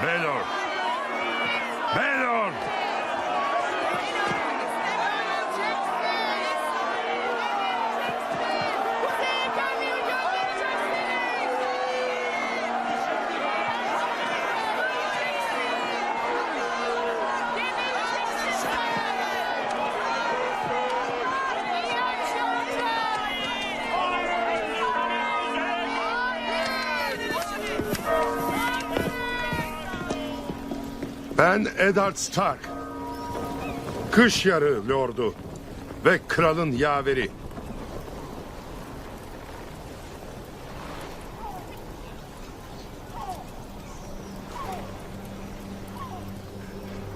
Baylor. Ben Eddard Stark. Kış yarı lordu ve kralın yaveri.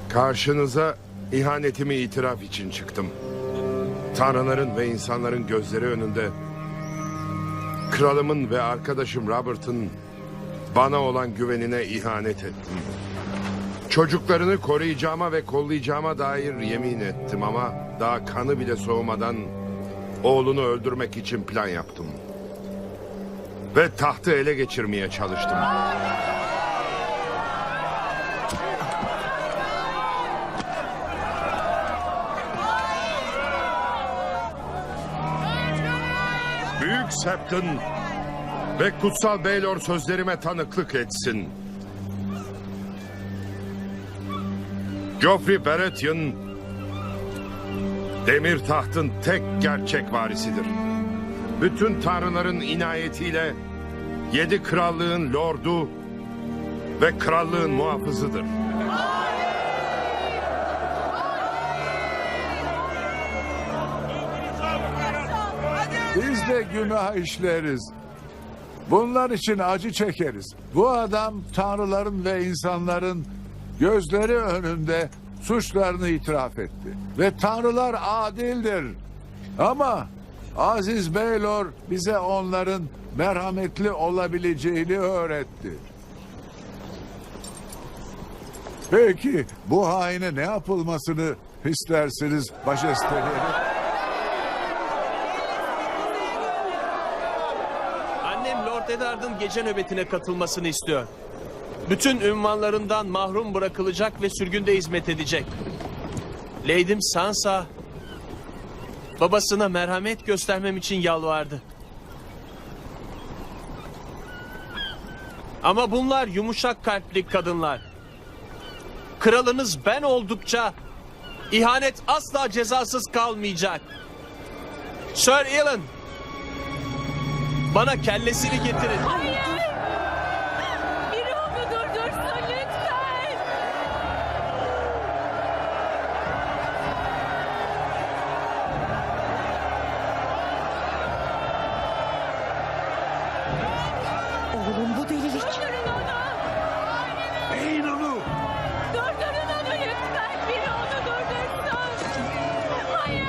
Karşınıza ihanetimi itiraf için çıktım. Tanrıların ve insanların gözleri önünde kralımın ve arkadaşım Robert'ın bana olan güvenine ihanet ettim. Çocuklarını koruyacağıma ve kollayacağıma dair yemin ettim ama daha kanı bile soğumadan oğlunu öldürmek için plan yaptım. Ve tahtı ele geçirmeye çalıştım. Büyük Septon ve Kutsal Baylor sözlerime tanıklık etsin. Joffrey Baratheon Demir Taht'ın tek gerçek varisidir. Bütün tanrıların inayetiyle yedi krallığın lordu ve krallığın muhafızıdır. Biz de günah işleriz. Bunlar için acı çekeriz. Bu adam tanrıların ve insanların gözleri önünde suçlarını itiraf etti. Ve tanrılar adildir. Ama Aziz Beylor bize onların merhametli olabileceğini öğretti. Peki bu haine ne yapılmasını istersiniz majesteleri? Annem Lord Eddard'ın gece nöbetine katılmasını istiyor. Bütün ünvanlarından mahrum bırakılacak ve sürgünde hizmet edecek. Lady'm Sansa babasına merhamet göstermem için yalvardı. Ama bunlar yumuşak kalpli kadınlar. Kralınız ben oldukça ihanet asla cezasız kalmayacak. Sir Ilan bana kellesini getirin. Biri delilik. Durdurun onu. Eğin onu! Durdurun onu lütfen. Biri onu durdursun. Hayır.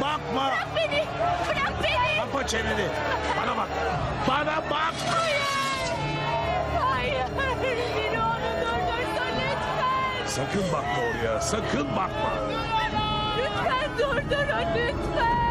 Bakma! Beni. Bırak beni. Kapa çeneni! Bana bak! Bana bak! Hayır. Biri onu durdursun lütfen. Sakın bakma oraya! Sakın bakma! Lütfen durdurun lütfen.